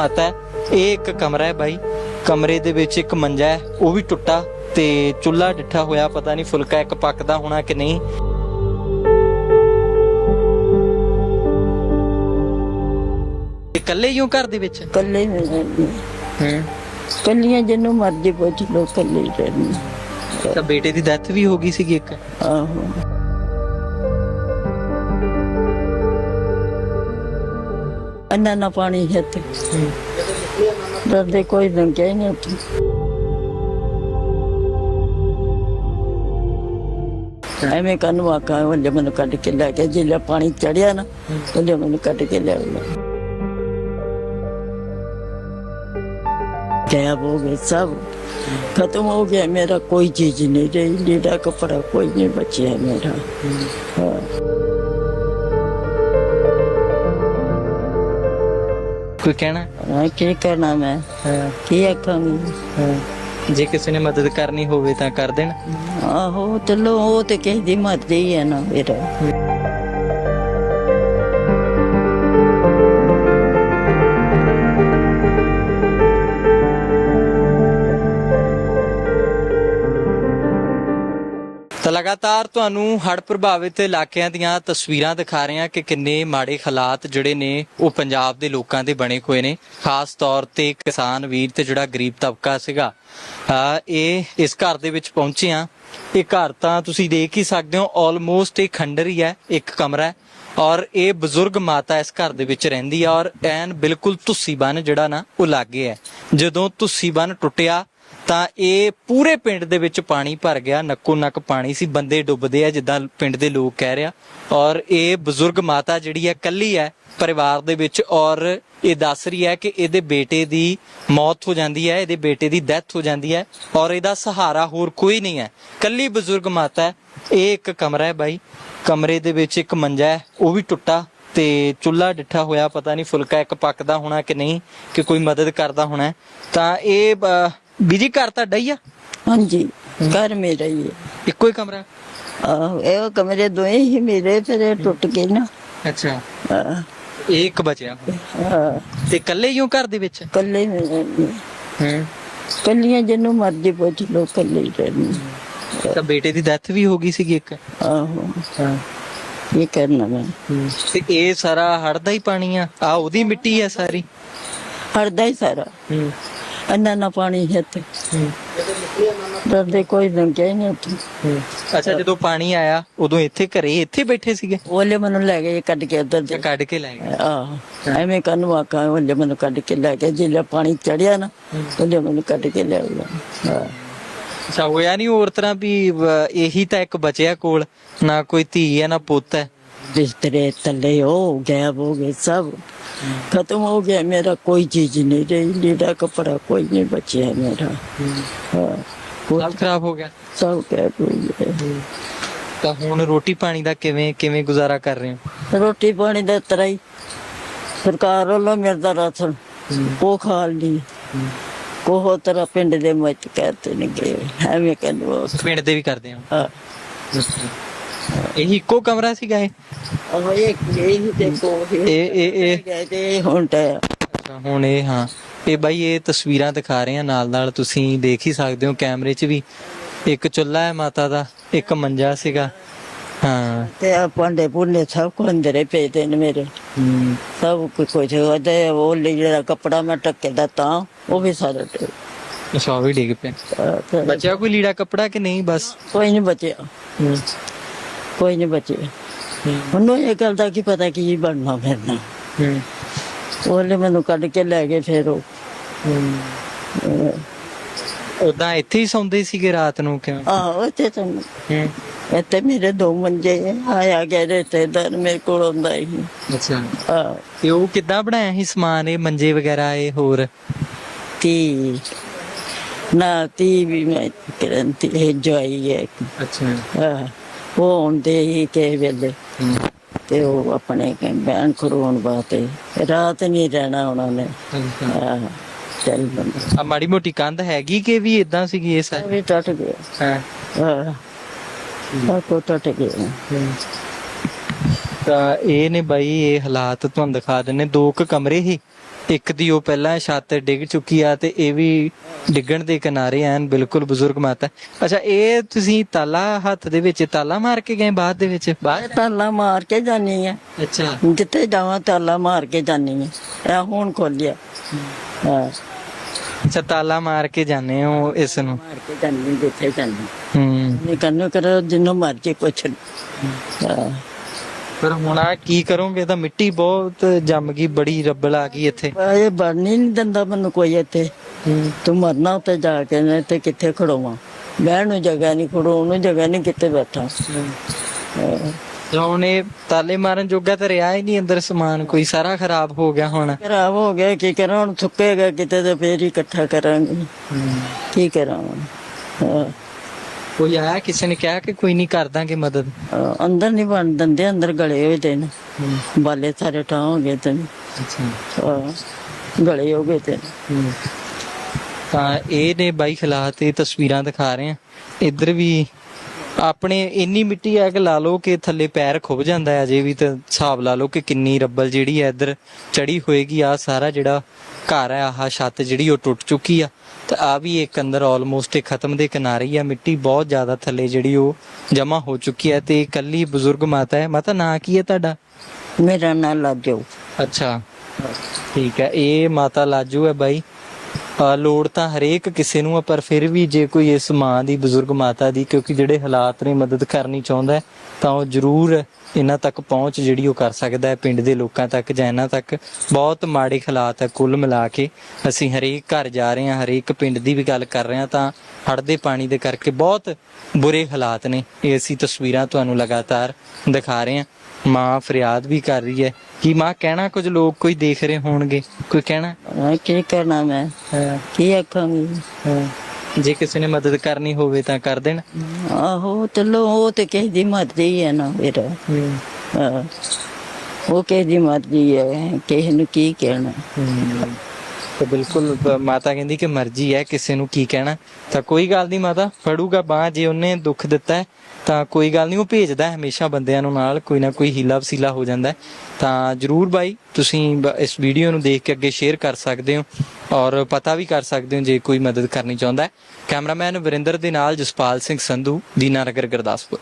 ਆਤਾ ਹੈ। ਇਹ ਇੱਕ ਕਮਰਾ ਹੈ ਬਾਈ। ਕਮਰੇ ਦੇ ਵਿੱਚ ਇੱਕ ਮੰਜਾ ਹੈ। ਉਹ ਵੀ ਟੁੱਟਾ ਤੇ ਚੁੱਲ੍ਹਾ ਡਿੱਠਾ ਹੋਇਆ। ਪਤਾ ਨਹੀਂ ਫੁਲਕਾ ਇੱਕ ਪੱਕਦਾ ਹੋਣਾ ਕਿ ਨਹੀਂ। ਇਕੱਲੇ ਹੀ ਹੋ ਘਰ ਦੇ ਵਿੱਚ? ਕੱਲੇ ਹੀ ਰਹਿੰਦੇ ਹੂੰ। ਕੱਲੀਆਂ ਜਿਹਨੂੰ ਮਰਜ਼ੀ ਪੁੱਛ ਲੋ ਕੱਲੇ ਹੀ ਰਹਿੰਦੇ ਤਾਂ ਬੇਟੇ ਦੀ ਡੈਥ ਵੀ ਹੋ ਗਈ ਸੀਗੀ ਇੱਕ। ਆਹੋ। અન્નાના પાણી છે દર્દે કોઈ ધંક્યાય નહોતું એમે કનવા કા એટલે મને કાઢ કે લે કે જે પાણી ચડ્યા ને એટલે મને કાઢ કે લે क्या हो गए सब खत्म हो गया मेरा कोई चीज नहीं रही लीला कपड़ा कोई नहीं बची है मेरा हाँ ਕੋਈ ਕਹਿਣਾ ਮੈਂ ਕੀ ਕਰਨਾ ਮੈਂ ਕੀ ਆਖਾਂ ਮੈਂ ਜੇ ਕਿਸੇ ਨੇ ਮਦਦ ਕਰਨੀ ਹੋਵੇ ਤਾਂ ਕਰ ਦੇਣ ਆਹੋ ਚਲੋ ਉਹ ਤੇ ਕਿਸੇ ਦੀ ਮਦਦ ਹੀ ਹੈ ਨਾ ਫਿਰ ਲਗਾਤਾਰ ਤੁਹਾਨੂੰ ਹੜ੍ਹ ਪ੍ਰਭਾਵਿਤ ਇਲਾਕਿਆਂ ਦੀਆਂ ਤਸਵੀਰਾਂ ਦਿਖਾ ਰਹੇ ਹਾਂ ਕਿ ਕਿੰਨੇ ਮਾੜੇ ਹਾਲਾਤ ਜਿਹੜੇ ਨੇ ਉਹ ਪੰਜਾਬ ਦੇ ਲੋਕਾਂ ਦੇ ਬਣੇ ਹੋਏ ਨੇ। ਖਾਸ ਤੌਰ ਤੇ ਕਿਸਾਨ ਵੀਰ ਤੇ ਜਿਹੜਾ ਗਰੀਬ ਤਬਕਾ ਸੀਗਾ। ਇਹ ਇਸ ਘਰ ਦੇ ਵਿੱਚ ਪਹੁੰਚੇ ਆ ਇਹ ਘਰ ਤਾਂ ਤੁਸੀਂ ਦੇਖ ਹੀ ਸਕਦੇ ਹੋ ਆਲਮੋਸਟ ਇਹ ਖੰਡਰ ਹੀ ਹੈ, ਇੱਕ ਕਮਰਾ ਹੈ ਔਰ ਇਹ ਬਜ਼ੁਰਗ ਮਾਤਾ ਇਸ ਘਰ ਦੇ ਵਿੱਚ ਰਹਿੰਦੀ ਆ ਔਰ ਐਨ ਬਿਲਕੁਲ ਤੁੱਸੀ ਬਨ ਜਿਹੜਾ ਨਾ ਉਹ ਲਾਗੇ ਹੈ। ਜਦੋਂ ਤੁੱਸੀ ਬਨ ਟੁੱਟਿਆ ਤਾਂ ਇਹ ਪੂਰੇ ਪਿੰਡ ਦੇ ਵਿੱਚ ਪਾਣੀ ਭਰ ਗਿਆ, ਨੱਕੋ ਨੱਕ ਪਾਣੀ ਸੀ, ਬੰਦੇ ਡੁੱਬਦੇ ਆ ਜਿੱਦਾਂ ਪਿੰਡ ਦੇ ਲੋਕ ਕਹਿ ਰਿਹਾ ਔਰ ਇਹ ਬਜ਼ੁਰਗ ਮਾਤਾ ਜਿਹੜੀ ਹੈ ਕੱਲੀ ਹੈ ਪਰਿਵਾਰ ਦੇ ਵਿੱਚ ਔਰ ਇਹ ਦੱਸ ਰਹੀ ਹੈ ਕਿ ਇਹਦੇ ਬੇਟੇ ਦੀ ਮੌਤ ਹੋ ਜਾਂਦੀ ਹੈ, ਇਹਦੇ ਬੇਟੇ ਦੀ ਡੈਥ ਹੋ ਜਾਂਦੀ ਹੈ ਔਰ ਇਹਦਾ ਸਹਾਰਾ ਹੋਰ ਕੋਈ ਨਹੀਂ ਹੈ। ਕੱਲੀ ਬਜ਼ੁਰਗ ਮਾਤਾ ਹੈ, ਇਹ ਇੱਕ ਕਮਰਾ ਹੈ ਬਾਈ, ਕਮਰੇ ਦੇ ਵਿੱਚ ਇੱਕ ਮੰਜਾ ਹੈ, ਉਹ ਵੀ ਟੁੱਟਾ ਤੇ ਚੁੱਲ੍ਹਾ ਡਿੱਠਾ ਹੋਇਆ, ਪਤਾ ਨਹੀਂ ਫੁਲਕਾ ਇੱਕ ਪੱਕਦਾ ਹੋਣਾ ਕਿ ਨਹੀਂ, ਕਿ ਕੋਈ ਮਦਦ ਕਰਦਾ ਹੋਣਾ ਤਾਂ ਇਹ ਬੀਜੀ ਘਰ ਤੁਹਾਡਾ ਹੀ ਆ? ਹਾਂਜੀ ਘਰ ਮੇਰਾ ਹੀ ਹੈ ਇੱਕੋ ਹੀ ਕਮਰਾ? ਆਹੋ, ਇਹ ਕਮਰੇ ਦੋਏ ਹੀ ਮੇਰੇ ਫਿਰ ਟੁੱਟ ਗਏ ਨਾ। ਅੱਛਾ। ਆਹ, ਇੱਕ ਬਚਿਆ ਆਹ, ਤੇ ਇਕੱਲੇ ਹੀ ਘਰ ਦੇ ਵਿੱਚ? ਕੱਲੇ ਮੇਰੇ ਨੇ। ਕੱਲੀਆਂ ਜਿਹਨੂੰ ਮਰਜ਼ੀ ਪੁੱਛ ਲੋ ਕੱਲੇ ਹੀ ਤਾਂ ਬੇਟੇ ਦੀ ਡੈਥ ਵੀ ਹੋ ਗਈ ਸੀਗੀ ਇੱਕ? ਆਹੋ। ਹਾਂ। ਇਹ ਕਰਨਾ ਮੈਂ? ਤੇ ਇਹ ਸਾਰਾ ਹੜਦਾ ਹੀ ਪਾਣੀ ਆ? ਆ ਉਹਦੀ ਮਿੱਟੀ ਆ ਸਾਰੀ? ਹੜਦਾ ਹੀ ਸਾਰਾ। ਹੂੰ। ਅੰਨਾ ਨਾ ਪਾਣੀ ਹੈ ਤੇ ਡਰਦੇ ਕੋਈ ਲੰਘਿਆ ਹੀ ਨਹੀਂ ਉੱਥੇ। ਅੱਛਾ ਜਦੋਂ ਪਾਣੀ ਆਇਆ ਉਦੋਂ ਇੱਥੇ ਘਰੇ ਇੱਥੇ ਬੈਠੇ ਸੀਗੇ? ਉਹਲੇ ਮੈਨੂੰ ਲੈ ਗਏ ਕੱਢ ਕੇ ਉਧਰ ਤੇ ਦੇ ਕੱਢ ਕੇ ਲੈ ਗਏ? ਆਹ ਐਵੇਂ ਕੰਨ ਵਾਕਾ ਉਹਲੇ ਮੈਨੂੰ ਕੱਢ ਕੇ ਲੈ ਕੇ ਜਿੱਲੇ ਪਾਣੀ ਚੜਿਆ ਨਾ ਉਹਲੇ ਮੈਨੂੰ ਕੱਢ ਕੇ ਲੈ ਹਾਂ। ਅੱਛਾ ਹੋਇਆ ਨਹੀਂ ਹੋਰ ਤਰ੍ਹਾਂ ਵੀ ਅਹ, ਇਹੀ ਤਾਂ ਇੱਕ ਬਚਿਆ ਕੋਲ ਨਾ ਕੋਈ ਧੀ ਹੈ ਨਾ ਪੁੱਤ ਹੈ। बिस्तरे तले हो गैब हो गए सब खत्म हो गया मेरा कोई चीज नहीं रही लीडा कपड़ा कोई नहीं बचे है मेरा हाँ, वो ਸਭ ਖਰਾਬ ਹੋ ਗਿਆ सब गैब हो गया ਤਾਂ ਹੁਣ ਰੋਟੀ ਪਾਣੀ ਦਾ ਕਿਵੇਂ ਕਿਵੇਂ ਗੁਜ਼ਾਰਾ ਕਰ ਰਹੇ ਹੋ रोटी पानी ਦਾ ਤਰ੍ਹਾਂ ਹੀ ਸਰਕਾਰ ਵੱਲੋਂ ਮਿਲਦਾ ਰਾਸ਼ਨ ਉਹ ਖਾ ਲਈ ਕੋਹ ਤਰ੍ਹਾਂ ਪਿੰਡ ਦੇ ਵਿੱਚ ਕਹਤੇ ਨਹੀਂ ਗਏ ਐਵੇਂ ਕਹਿੰਦੇ ਉਹ ਪਿੰਡ ਦੇ ਵੀ ਕਰਦੇ ਹੋ ਹਾਂ ਇਹੀ ਇੱਕੋ ਕਮਰਾ ਸੀਗਾ ਇਹ? ਉਹ ਇਹ ਇਹ ਦੇਖੋ ਇਹ ਇਹ ਇਹ ਗਏ ਤੇ ਹੁਣ ਤਾਂ ਅੱਛਾ ਹੁਣ ਇਹ ਹਾਂ। ਇਹ ਬਾਈ ਇਹ ਤਸਵੀਰਾਂ ਦਿਖਾ ਰਹੇ ਆ ਨਾਲ ਨਾਲ ਤੁਸੀਂ ਦੇਖ ਹੀ ਸਕਦੇ ਹੋ ਕੈਮਰੇ 'ਚ ਵੀ। ਇੱਕ ਚੁੱਲ੍ਹਾ ਹੈ ਮਾਤਾ ਦਾ ਇੱਕ ਮੰਜਾ ਸੀਗਾ। ਹਾਂ। ਤੇ ਆ ਭਾਂਡੇ ਭੁੰਡੇ ਸਭ ਕੁਝ ਅੰਦਰੇ ਪਏ ਤੇ ਨੇ ਮੇਰੇ। ਹਮ, ਸਭ ਕੁਝ ਕੁਝ ਉਹਦੇ ਉਹ ਜਿਹੜਾ ਕੱਪੜਾ ਮੈਂ ਟੱਕੇ ਦਾ ਤਾਂ ਉਹ ਵੀ ਸਾਰਾ ਟੁੱਟ ਅੱਛਾ ਉਹ ਵੀ ਡਿੱਗ ਪਿਆ ਗਿਆ। ਬਚਿਆ ਕੋਈ ਲੀੜਾ ਕੱਪੜਾ ਕਿ ਨਹੀਂ ਬਸ? ਕੋਈ ਨਹੀਂ ਬਚਿਆ। ਕੋਈ ਨਹੀਂ ਹਮ, ਉਹਨੂੰ ਇਹ ਗੱਲ ਦਾ ਕੀ ਪਤਾ ਕੀ ਬਣਨਾ ਫਿਰਨਾ ਹਮ, ਉਹਲੇ ਮੈਨੂੰ ਕੱਢ ਕੇ ਲੈ ਗਏ ਫਿਰ ਉਹ। ਉਦਾਂ ਇੱਥੇ ਹੀ ਸੌਂਦੇ ਸੀਗੇ ਰਾਤ ਨੂੰ ਕਿਉਂ? ਆਹੋ ਇੱਥੇ ਤਾਂ ਇੱਥੇ ਮੇਰੇ ਦੋ ਮੰਜੇ। ਆਇਆ ਗਿਆ ਰਿਸ਼ਤੇਦਾਰ ਮੇਰੇ ਕੋਲ ਆਉਂਦਾ ਹੀ। ਅੱਛਾ। ਤੇ ਉਹ ਕਿੱਦਾਂ ਬਣਾਇਆ ਸੀ ਸਮਾਨ ਇਹ ਮੰਜੇ ਵਗੈਰਾ ਇਹ ਹੋਰ? ਤੀ। ਨਾ ਤੀ ਵੀ ਮੈਂ ਕਰੰਤੀ ਹੈ ਜੋਈ ਹੈ। ਅੱਛਾ। ਆਹ, ਉਹ ਆਉਂਦੇ ਹੀ ਕੇ ਵੇਲੇ। ਤੇ ਉਹ ਆਪਣੇ ਕੇ ਬਿਆਨ ਕਰਵਾਉਣ ਵਾਸਤੇ। ਰਾਤ ਨਹੀਂ ਰਹਿਣਾ ਉਹਨਾਂ ਨੇ। ਆਹ, ਚੱਲ ਬੰਦਾ। ਆ ਮਾੜੀ ਮੋਟੀ ਕੰਧ ਹੈਗੀ ਕਿ ਵੀ ਇਦਾਂ ਸੀਗੀ ਇਹ ਸਾਰੀ? ਵੀ ਟੱਟ ਗਿਆ। ਹਾਂ। ਆਹ ਕੋ ਟੱਟ ਗਿਆ। ਤਾਂ ਇਹ ਨੇ ਬਾਈ ਇਹ ਹਾਲਾਤ ਤੁਹਾਨੂੰ ਦਿਖਾ ਦਿੰਨੇ ਦੋ ਕੁ ਕਮਰੇ ਹੀ ਇੱਕ ਦੀ ਉਹ ਪਹਿਲਾਂ ਛੱਤ ਡਿੱਗ ਚੁੱਕੀ ਆ ਤੇ ਇਹ ਵੀ ਡਿੱਗਣ ਦੇ ਕਿਨਾਰੇ ਐਨ ਬਿਲਕੁਲ ਬਜ਼ੁਰਗ ਮਾਤਾ। ਅੱਛਾ ਇਹ ਤੁਸੀਂ ਤਾਲਾ ਹੱਥ ਦੇ ਵਿੱਚ ਤਾਲਾ ਮਾਰ ਕੇ ਗਏ ਬਾਅਦ ਦੇ ਵਿੱਚ? ਬਾਅਦ ਤਾਲਾ ਮਾਰ ਕੇ ਜਾਨੀ ਆ। ਅੱਛਾ। ਜਿੱਥੇ ਜਾਵਾਂ ਤਾਲਾ ਮਾਰ ਕੇ ਜਾਨੀ ਆ। ਇਹ ਹੁਣ ਖੋਲਿਆ। ਹਾਂ। ਅੱਛਾ ਤਾਲਾ ਮਾਰ ਕੇ ਜਾਂਦੇ ਹੋ ਇਸ ਨੂੰ? ਮਾਰ ਕੇ ਜਾਨੀ ਜਿੱਥੇ ਜਾਨੀ ਹੂੰ। ਨਹੀਂ ਕੰਨੂ ਕਰੋ ਜਿੰਨੂੰ ਮਰਜ਼ੀ ਕੁਛ ਹਾਂ। ਪਰ ਹੁਣ ਆ ਕੀ ਕਰੋਗੇ? ਤਾਂ ਮਿੱਟੀ ਬਹੁਤ ਜੰਮ ਗਈ ਬੜੀ ਰੱਬਲ ਆ ਗਈ ਇੱਥੇ। ਇਹ ਬਣਨੀ ਨਹੀਂ ਦਿੰਦਾ ਮੈਨੂੰ ਕੋਈ ਇੱਥੇ। ਤੂੰ ਮਰਨਾ ਉੱਤੇ ਜਾ ਕੇ ਨੇ ਤੇ ਕਿੱਥੇ ਖੜੋਵਾਂ? ਬਹਿਣ ਨੂੰ ਜਗ੍ਹਾ ਨਹੀਂ ਖੜੋਣ ਨੂੰ ਜਗ੍ਹਾ ਨਹੀਂ ਕਿੱਥੇ ਬੈਠਾ। ਹੁਣ ਇਹ ਤਾਲੇ ਮਾਰਨ ਜੋਗਾ ਤਾਂ ਰਿਹਾ ਹੀ ਨਹੀਂ ਅੰਦਰ ਸਮਾਨ ਕੋਈ ਸਾਰਾ ਖਰਾਬ ਹੋ ਗਿਆ ਹੁਣ। ਖਰਾਬ ਹੋ ਗਿਆ ਕੀ ਕਰਾਂ? ਹੁਣ ਥੁੱਕੇਗਾ ਕਿਤੇ ਤੇ ਫੇਰ ਹੀ ਇਕੱਠਾ ਕਰਾਂਗੇ। ਕੀ ਕਰਾਂ? ਹਾਂ। ਕੋਈ ਆਇਆ ਕਿਸੇ ਨੇ ਕਿਹਾ ਕਿ ਕੋਈ ਨਹੀਂ ਕਰ ਦਾਂਗੇ ਮਦਦ? ਅੰਦਰ ਨਹੀਂ ਬਣ ਦਿੰਦੇ ਅੰਦਰ ਗਲੇ ਹੋਏ ਤੇ ਨੇ। ਬਾਲੇ ਸਾਰੇ ਹੋ ਗਏ ਤੇ ਨੇ। ਅੱਛਾ। ਗਲੇ ਹੋ ਗਏ ਤੇ ਨੇ। ਤਾਂ ਇਹ ਨੇ ਬਾਈ ਖਿਲਾਤ ਇਹ ਤਸਵੀਰਾਂ ਦਿਖਾ ਰਹੇ ਆ। ਇੱਧਰ ਵੀ ਆਪਣੇ ਇੰਨੀ ਮਿੱਟੀ ਆ ਕਿ ਲਾ ਲਓ ਕਿ ਥੱਲੇ ਪੈਰ ਖੁੱਭ ਜਾਂਦਾ ਹੈ ਅਜੇ ਵੀ ਤਾਂ ਹਿਸਾਬ ਲਾ ਲਓ ਕਿ ਕਿੰਨੀ ਰੱਬਲ ਜਿਹੜੀ ਹੈ ਇੱਧਰ ਚੜੀ ਹੋਏਗੀ। ਆ ਸਾਰਾ ਜਿਹੜਾ ਘਰ ਹੈ ਆਹ ਛੱਤ ਜਿਹੜੀ ਉਹ ਟੁੱਟ ਚੁੱਕੀ ਆ। ਤੇ ਆ ਵੀ ਇੱਕ ਅੰਦਰ ਆਲਮੋਸਟ ਇਹ ਖਤਮ ਦੇ ਕਿਨਾਰੇ ਹੀ ਆ ਮਿੱਟੀ ਬਹੁਤ ਜ਼ਿਆਦਾ ਥੱਲੇ ਜਿਹੜੀ ਉਹ ਜਮਾ ਹੋ ਚੁੱਕੀ ਹੈ ਤੇ ਇਕੱਲੀ ਬਜ਼ੁਰਗ ਮਾਤਾ ਹੈ। ਮਾਤਾ ਨਾਂ ਕੀ ਹੈ ਤੁਹਾਡਾ? ਮੇਰਾ ਨਾਂ ਲੱਜੋ। ਅੱਛਾ। ਠੀਕ ਹੈ ਇਹ ਮਾਤਾ ਲਾਜੂ ਹੈ ਬਾਈ। ਲੋੜ ਤਾਂ ਹਰੇਕ ਕਿਸੇ ਨੂੰ ਆ, ਪਰ ਫਿਰ ਵੀ ਜੇ ਕੋਈ ਇਸ ਮਾਂ ਦੀ, ਬਜ਼ੁਰਗ ਮਾਤਾ ਦੀ, ਕਿਉਂਕਿ ਜਿਹੜੇ ਹਾਲਾਤ ਨੇ ਮਦਦ ਕਰਨੀ ਚਾਹੁੰਦਾ ਤਾਂ ਉਹ ਜ਼ਰੂਰ ਇਹਨਾਂ ਤੱਕ ਪਹੁੰਚ ਜਿਹੜੀ ਉਹ ਕਰ ਸਕਦਾ ਹੈ, ਪਿੰਡ ਦੇ ਲੋਕਾਂ ਤੱਕ ਜਾਂ ਇਹਨਾਂ ਤੱਕ। ਬਹੁਤ ਮਾੜੇ ਹਾਲਾਤ ਹੈ ਕੁੱਲ ਮਿਲਾ ਕੇ। ਅਸੀਂ ਹਰੇਕ ਘਰ ਜਾ ਰਹੇ ਹਾਂ, ਹਰੇਕ ਪਿੰਡ ਦੀ ਵੀ ਗੱਲ ਕਰ ਰਹੇ ਹਾਂ, ਤਾਂ ਹੜ੍ਹ ਦੇ ਪਾਣੀ ਦੇ ਕਰਕੇ ਬਹੁਤ ਬੁਰੇ ਹਾਲਾਤ ਨੇ। ਇਹ ਅਸੀਂ ਤਸਵੀਰਾਂ ਤੁਹਾਨੂੰ ਲਗਾਤਾਰ ਦਿਖਾ ਰਹੇ ਹਾਂ। ਮਾਂ ਫਰਿਆਦ ਵੀ ਕਰ ਰਹੀ ਹੈ। ਕਿ ਮਾਂ ਕਹਿਣਾ ਕੁਝ ਲੋਕ ਕੋਈ ਦੇਖ ਰਹੇ ਹੋਣਗੇ? ਕੋਈ ਕਹਿਣਾ? ਹਾਂ, ਕੀ ਕਰਨਾ ਮੈਂ? ਕੀ ਆਖਾਂਗੀ? ਜੇ ਕਿਸੇ ਨੇ ਮਦਦ ਕਰਨੀ ਹੋਵੇ ਤਾਂ ਕਰ ਦੇਣ। ਆਹੋ ਚਲੋ ਉਹ ਤੇ ਕਿਸੇ ਦੀ ਮਰਜ਼ੀ ਹੈ ਨਾ ਫਿਰ। ਹਾਂ। ਉਹ ਕਿਸੇ ਦੀ ਮਰਜ਼ੀ ਹੈ ਕਿਸੇ ਨੂੰ ਕੀ ਕਹਿਣਾ। ਤੇ ਬਿਲਕੁਲ ਬ- ਮਾਤਾ ਕਹਿੰਦੀ ਕਿ ਮਰਜ਼ੀ ਹੈ ਕਿਸੇ ਨੂੰ ਕੀ ਕਹਿਣਾ। ਤਾਂ ਕੋਈ ਗੱਲ ਨਹੀਂ ਮਾਤਾ ਫੜੂਗਾ ਬਾਹ ਜੇ ਉਹਨੇ ਦੁੱਖ ਦਿੱਤਾ ਹੈ, ਤਾਂ ਕੋਈ ਗੱਲ ਨਹੀਂ ਉਹ ਭੇਜਦਾ ਹੈ ਹਮੇਸ਼ਾ ਬੰਦਿਆਂ ਨੂੰ ਨਾਲ ਕੋਈ ਨਾ ਕੋਈ ਹੀਲਾ ਵਸੀਲਾ ਹੋ ਜਾਂਦਾ ਹੈ। ਤਾਂ ਜਰੂਰ ਬਾਈ ਤੁਸੀਂ ਬ- ਇਸ ਵੀਡੀਓ ਨੂੰ ਦੇਖ ਕੇ ਅੱਗੇ ਸ਼ੇਅਰ ਕਰ ਸਕਦੇ ਹੋ ਔਰ ਪਤਾ ਵੀ ਕਰ ਸਕਦੇ ਹੋ ਜੇ ਕੋਈ ਮਦਦ ਕਰਨੀ ਚਾਹੁੰਦਾ ਹੈ। ਕੈਮਰਾਮੈਨ ਵਰਿੰਦਰ ਦੇ ਨਾਲ ਜਸਪਾਲ ਸਿੰਘ ਸੰਧੂ ਦੀਨਾਨਗਰ ਗੁਰਦਾਸਪੁਰ।